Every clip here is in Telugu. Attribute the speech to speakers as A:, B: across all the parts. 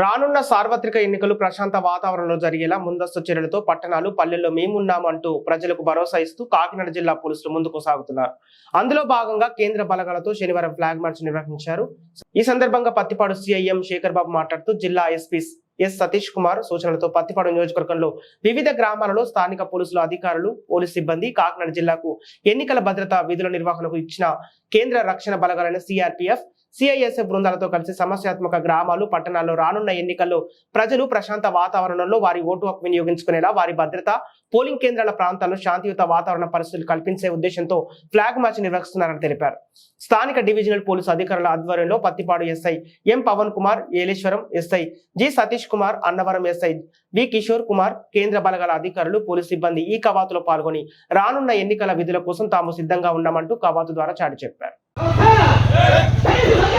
A: రానున్న సార్వత్రిక ఎన్నికలు ప్రశాంత వాతావరణంలో జరిగేలా ముందస్తు చర్యలతో పట్టణాలు పల్లెల్లో మేమున్నామంటూ ప్రజలకు భరోసా ఇస్తూ కాకినాడ జిల్లా పోలీసులు ముందుకు సాగుతున్నారు. అందులో భాగంగా కేంద్ర బలగాలతో శనివారం ఫ్లాగ్ మార్చ్ నిర్వహించారు. ఈ సందర్భంగా పత్తిపాడు సిఐఎం శేఖర్ బాబు మాట్లాడుతూ జిల్లా ఎస్పీ ఎస్ సతీష్ కుమార్ సూచనలతో పత్తిపాడు నియోజకవర్గంలో వివిధ గ్రామాలలో స్థానిక పోలీసులు అధికారులు పోలీస్ సిబ్బంది కాకినాడ జిల్లాకు ఎన్నికల భద్రత విధుల నిర్వహణకు ఇచ్చిన కేంద్ర రక్షణ బలగాలైన సిఆర్పిఎఫ్ సిఐఎస్ఎఫ్ బృందాలతో కలిసి సమస్యాత్మక గ్రామాలు పట్టణాల్లో రానున్న ఎన్నికల్లో ప్రజలు ప్రశాంత వాతావరణంలో వారి ఓటు హక్కు వినియోగించుకునేలా వారి భద్రత పోలింగ్ కేంద్రాల ప్రాంతాల్లో శాంతియుత వాతావరణ పరిస్థితులు కల్పించే ఉద్దేశంతో ఫ్లాగ్ మార్చ్ నిర్వహిస్తున్నారని తెలిపారు. స్థానిక డివిజనల్ పోలీసు అధికారుల ఆధ్వర్యంలో Pattipadu SI M Pavan Kumar Yeleswaram SI G Satish Kumar Annavaram SI V Kishore Kumar కేంద్ర బలగాల అధికారులు పోలీసు సిబ్బంది ఈ కవాతులో పాల్గొని రానున్న ఎన్నికల విధుల కోసం తాము సిద్ధంగా ఉన్నామంటూ కవాతు ద్వారా చాటి చెప్పారు.
B: మీకు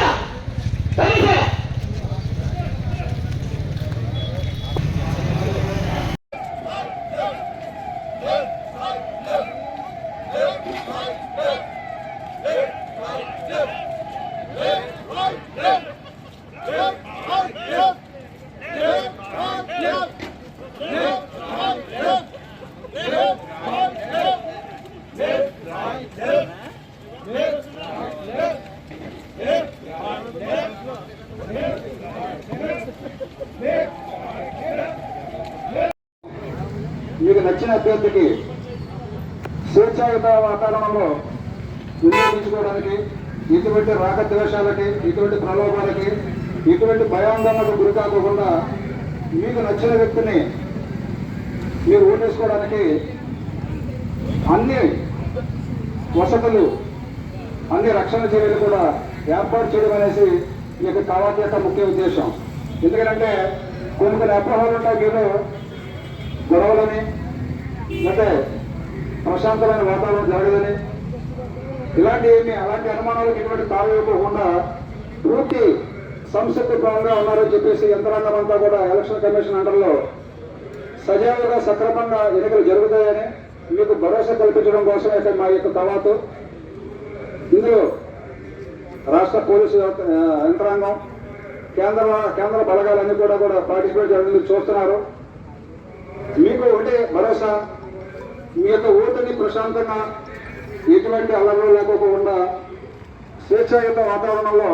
B: నచ్చిన అభ్యర్థికి స్వేచ్ఛాయుత వాతావరణంలో వినియోగించుకోవడానికి ఇటువంటి రాగద్వేషాలకి ఇటువంటి ప్రలోభాలకి ఇటువంటి భయాందోళనకు గురి కాకుండా మీకు నచ్చిన వ్యక్తిని మీరు ఓటేసుకోవడానికి అన్ని వసతులు అన్ని రక్షణ చర్యలు కూడా ఏర్పాటు చేయడం అనేసి మీకు యొక్క కవాత్ యొక్క ముఖ్య ఉద్దేశం. ఎందుకంటే కొన్ని కొన్ని అపోహలు ఉంటాయి మీరు గొడవలని అంటే ప్రశాంతమైన వాతావరణం జరగదని. ఇలాంటి ఏమి అలాంటి అనుమానాలకు ఎటువంటి తావివ్వకుండా పూర్తి సంసిద్ధంగా ఉన్నారని చెప్పేసి యంత్రాంగం అంతా కూడా ఎలక్షన్ కమిషన్ అండర్లో సజావుగా సక్రమంగా ఎన్నికలు జరుగుతాయని మీకు భరోసా కల్పించడం కోసం అయితే మా యొక్క తవాతు. ఇందులో రాష్ట్ర పోలీసు యంత్రాంగం కేంద్ర కేంద్ర బలగాలన్నీ కూడా కూడా పార్టిసిపేట్ చేయడం చూస్తున్నారు. మీకు ఒకటే భరోసా మీ యొక్క ఓటుని ప్రశాంతంగా ఎటువంటి అల్లర్లు లేకోకుండా స్వేచ్ఛాయుత వాతావరణంలో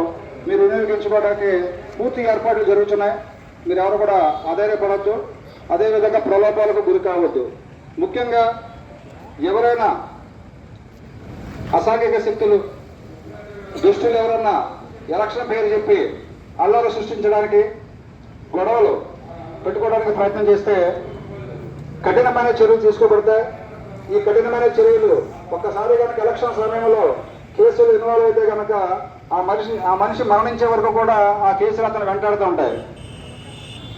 B: మీరు వినియోగించుకోవడానికి పూర్తి ఏర్పాట్లు జరుగుతున్నాయి. మీరు ఎవరు కూడా ఆధారపడద్దు. అదేవిధంగా ప్రలోభాలకు గురి కావద్దు. ముఖ్యంగా ఎవరైనా అసాంఘిక శక్తులు దుష్టులు ఎవరన్నా ఎలక్షన్ పేరు చెప్పి అల్లరి సృష్టించడానికి గొడవలు పెట్టుకోవడానికి ప్రయత్నం చేస్తే కఠినమైన చర్యలు తీసుకోబడితే ఈ కఠినమైన చర్యలు. ఒక్కసారి కనుక ఎలక్షన్ సమయంలో కేసులు ఇన్వాల్వ్ అయితే కనుక ఆ మనిషి ఆ మనిషి మరణించే వరకు కూడా ఆ కేసులు అతను వెంటాడుతూ ఉంటాయి.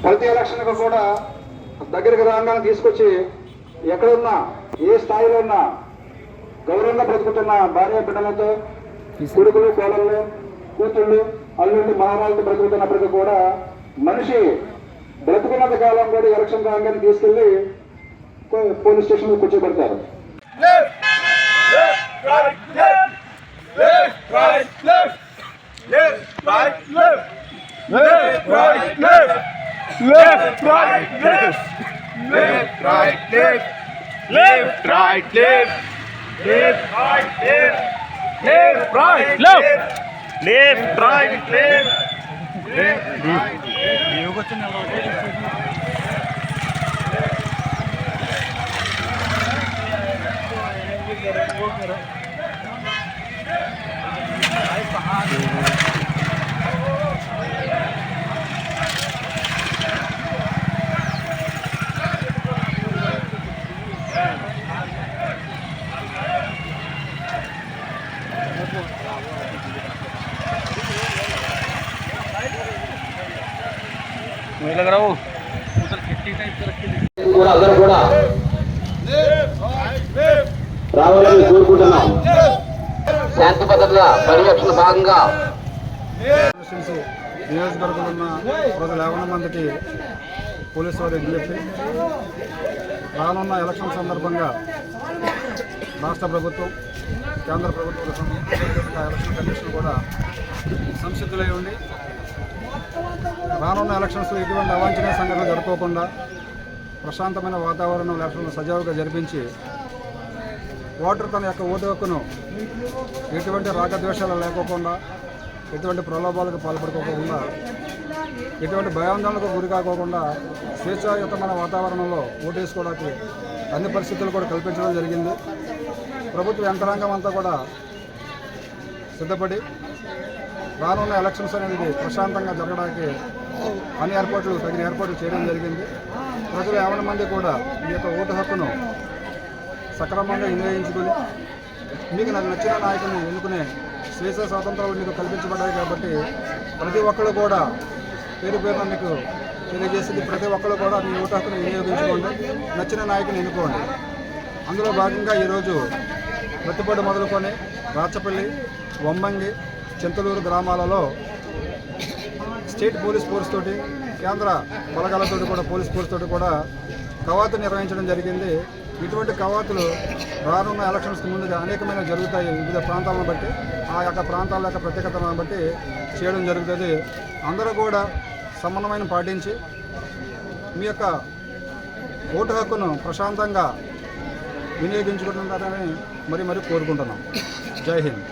B: ప్రతి ఎలక్షన్కు కూడా దగ్గరికి రాగానే తీసుకొచ్చి ఎక్కడున్నా ఏ స్థాయిలో ఉన్నా గౌరవంగా బ్రతుకుతున్న భార్య బిడ్డలతో కొడుకులు కోడళ్ళు కూతుళ్ళు అల్లుళ్ళు మహారాజులు బ్రతుకుతున్నప్పటికీ కూడా మనిషి బ్రతుకున్నంత కాలం కూడా ఎలక్షన్ రాగానే తీసుకెళ్ళి పో- పోలీస్ స్టేషన్లో కూర్చోబెడతారు
C: left, right, left, left, right, left, मुझे लग रहा वो उधर खिट्टी टाइप का रखी
B: थी अगर घोड़ा రావాలని కోరుకుంటున్నాం. శాంతి భద్రతల పరిరక్షణ భాగంగా
D: నియోజకవర్గంలో ఉన్న ప్రజలు యాభై మందికి పోలీసు వారు విజ్ఞప్తి రానున్న ఎలక్షన్ సందర్భంగా రాష్ట్ర ప్రభుత్వం కేంద్ర ప్రభుత్వం ఎలక్షన్ కమిషన్ కూడా సంసిద్ధులై ఉండి
B: రానున్న ఎలక్షన్స్లో ఎటువంటి అవాంఛనీయ సంఘటనలు జరుపుకోకుండా ప్రశాంతమైన వాతావరణం ఎలక్షన్లు సజావుగా జరిపించి ఓటర్ తన యొక్క ఓటు హక్కును ఎటువంటి రాగద్వేషాలు లేకోకుండా ఎటువంటి ప్రలోభాలకు పాల్పడుకోకుండా ఎటువంటి భయాందోళనకు గురి కాకోకుండా స్వేచ్ఛాయుతమైన వాతావరణంలో ఓటు వేసుకోవడానికి అన్ని పరిస్థితులు కూడా కల్పించడం జరిగింది. ప్రభుత్వ యంత్రాంగం అంతా కూడా సిద్ధపడి రానున్న ఎలక్షన్స్ అనేది ప్రశాంతంగా జరగడానికి అన్ని ఏర్పాట్లు తగిన ఏర్పాట్లు చేయడం జరిగింది. ప్రజలు యాభై మంది కూడా ఈ యొక్క ఓటు హక్కును సక్రమంగా వినియోగించుకుని మీకు నాకు నచ్చిన నాయకుని ఎన్నుకునే స్వేచ్ఛ స్వాతంత్రాలు మీకు కల్పించబడ్డాయి కాబట్టి ప్రతి ఒక్కరు కూడా పేరు పేరున మీకు తెలియజేసింది. ప్రతి ఒక్కరు కూడా మీ ఓటు హక్కును వినియోగించుకోండి నచ్చిన నాయకుని ఎన్నుకోండి. అందులో భాగంగా ఈరోజు ప్రతిపాడు మొదలుకొని రాచపల్లి వంబంగి చింతలూరు గ్రామాలలో స్టేట్ పోలీస్ ఫోర్స్ తోటి కేంద్ర బలగాలతోటి కూడా పోలీస్ ఫోర్స్ తోటి కూడా కవాతు నిర్వహించడం జరిగింది. ఇటువంటి కవాతులు రానున్న ఎలక్షన్స్కి ముందుగా అనేకమైన జరుగుతాయి వివిధ ప్రాంతాలను బట్టి. ఆ యొక్క ప్రాంతాల యొక్క ప్రత్యేకతలను బట్టి చేయడం జరుగుతుంది. అందరూ కూడా సమన్వయం పాటించి మీ యొక్క ఓటు హక్కును ప్రశాంతంగా వినియోగించుకుంటున్నారని మరి మరి కోరుకుంటున్నాం. జై హింద్.